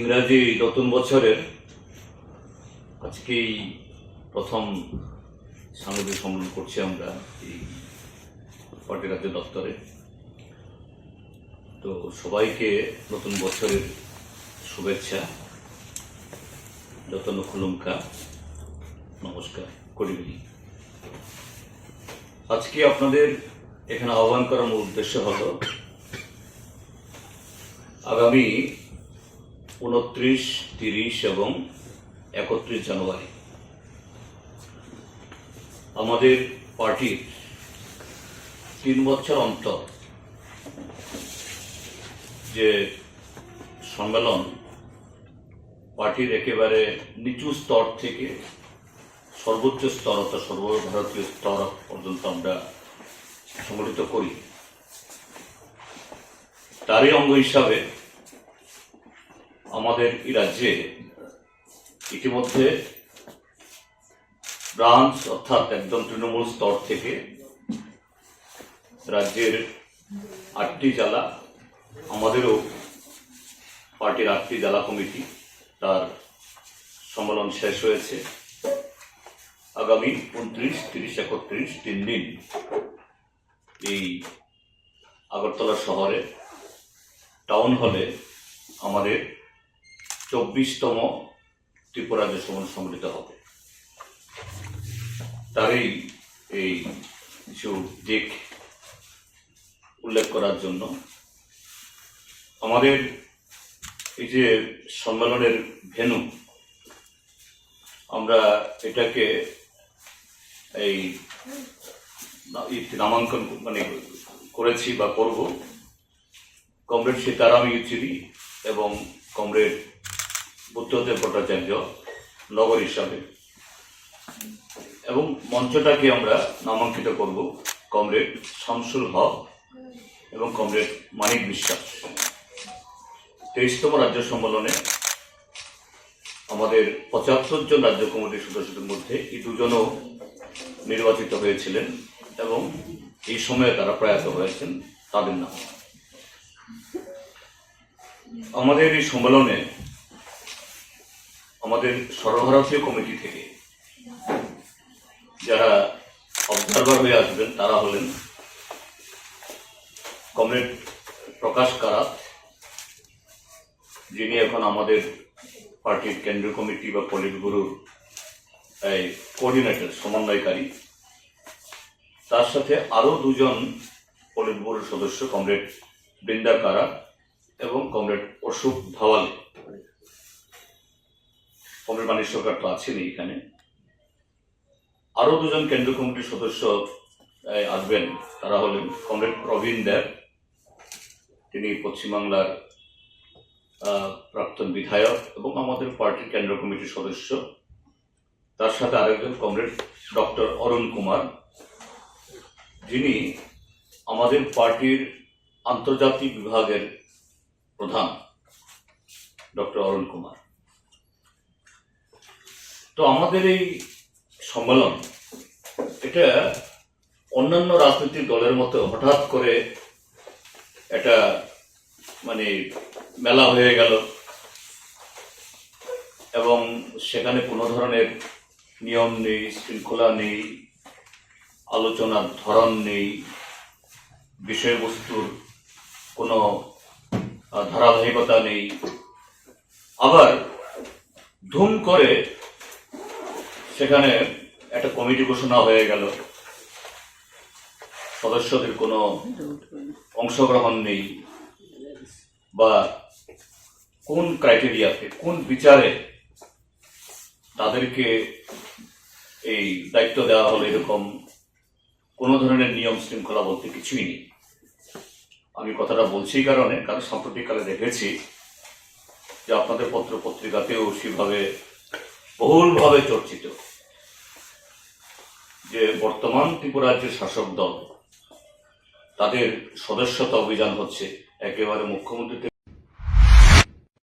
ইংরাজি নতুন বছরের আজকেই প্রথম সাংবাদিক সম্মেলন করছি আমরা এই পার্টি রাজ্য দপ্তরে। তো সবাইকে নতুন বছরের শুভেচ্ছা, যতন খুলুমকা, নমস্কার করিবিনি আজকে আপনাদের এখানে আহ্বান করার উদ্দেশ্য হলো, আগামী উনত্রিশ, তিরিশ এবং একত্রিশ জানুয়ারি। আমাদের পার্টির তিন বছর অন্তর যে সম্মেলন, পার্টির একেবারে নিচু স্তর থেকে সর্বোচ্চ স্তর অর্থাৎ সর্বভারতীয় স্তর পর্যন্ত আমরা সংগঠিত করি। তারই অঙ্গ হিসাবে আমাদের এই রাজ্যে ইতিমধ্যে ব্রাঞ্চ অর্থাৎ একদম তৃণমূল স্তর থেকে রাজ্যের আটটি জেলা, আমাদেরও পার্টির আটটি জেলা কমিটি তার সম্মেলন শেষ হয়েছে। আগামী উনত্রিশ, তিরিশ, একত্রিশ তিন দিন এই আগরতলা শহরে, টাউন হলে আমাদের চব্বিশতম ত্রিপুরা সমান সংগঠিত হবে। তারই এই কিছু দিক উল্লেখ করার জন্য আমাদের এই যে সম্মেলনের ভেনু আমরা এটাকে এই নামাঙ্কন মানে করেছি বা করব। কমরেড সীতারাম ইউচিরি এবং কমরেড বুদ্ধদেব ভট্টাচার্য নগর হিসাবে। এবং মঞ্চটাকে আমরা নামাঙ্কিত করব কমরেড শামসুল হক এবং কমরেড মানিক বিশ্বাস। তেইশতম রাজ্য সম্মেলনে আমাদের পঁচাত্তর জন রাজ্য কমিটির সদস্যদের মধ্যে এই দুজনও নির্বাচিত হয়েছিলেন এবং এই সময়ে তারা প্রয়াত হয়েছেন তাদের নাম। আমাদের এই সম্মেলনে আমাদের সর্বভারতীয় কমিটি থেকে যারা অবজারভার হয়ে আসবেন, তারা হলেন কমরেড প্রকাশ কারাত, যিনি এখন আমাদের পার্টির কেন্দ্রীয় কমিটি বা পলিট ব্যুরোর এই কোঅর্ডিনেটর সমন্বয়কারী। তার সাথে আরও দুজন পলিট ব্যুরোর সদস্য, কমরেড বৃন্দা কারা এবং কমরেড অশোক ধাওয়ালে। কমরেড মানিক সরকার তো আছেন এখানে। আরও দুজন কেন্দ্রীয় কমিটির সদস্য আসবেন। তারা হলেন কমরেড প্রবীণ দেব, তিনি পশ্চিমবাংলার প্রাক্তন বিধায়ক এবং আমাদের পার্টির কেন্দ্র কমিটির সদস্য। তার সাথে আরেকজন কমরেড ডক্টর অরুণ কুমার, যিনি আমাদের পার্টির আন্তর্জাতিক বিভাগের প্রধান, ডক্টর অরুণ কুমার। তো আমাদের এই সম্মেলন, এটা অন্যান্য রাজনৈতিক দলের মতো হঠাৎ করে এটা মানে মেলা হয়ে গেল এবং সেখানে কোনো ধরনের নিয়ম নেই, শৃঙ্খলা নেই, আলোচনার ধরন নেই, বিষয়বস্তুর কোনো ধারাবাহিকতা নেই। আবার ধুম করে সেখানে একটা কমিটি ঘোষণা হয়ে গেল। সদস্যদের কোনো অংশগ্রহণ নেই বা কোন ক্রাইটেরিয়াতে, কোন বিচারে তাদেরকে এই দায়িত্ব দেওয়া হলো এরকম কোনো ধরনের নিয়ম শৃঙ্খলা বলতে কিছুই নেই। আমি কথাটা বলছি কারণে, কারণ সাম্প্রতিককালে দেখেছি যে আপনাদের পত্র পত্রিকাতেও সেভাবে বহুলভাবে চর্চিত। যে বর্তমান ত্রিপুরার যে শাসক দল তাদের সদস্যতা অভিযান হচ্ছে একেবারে মুখ্যমন্ত্রী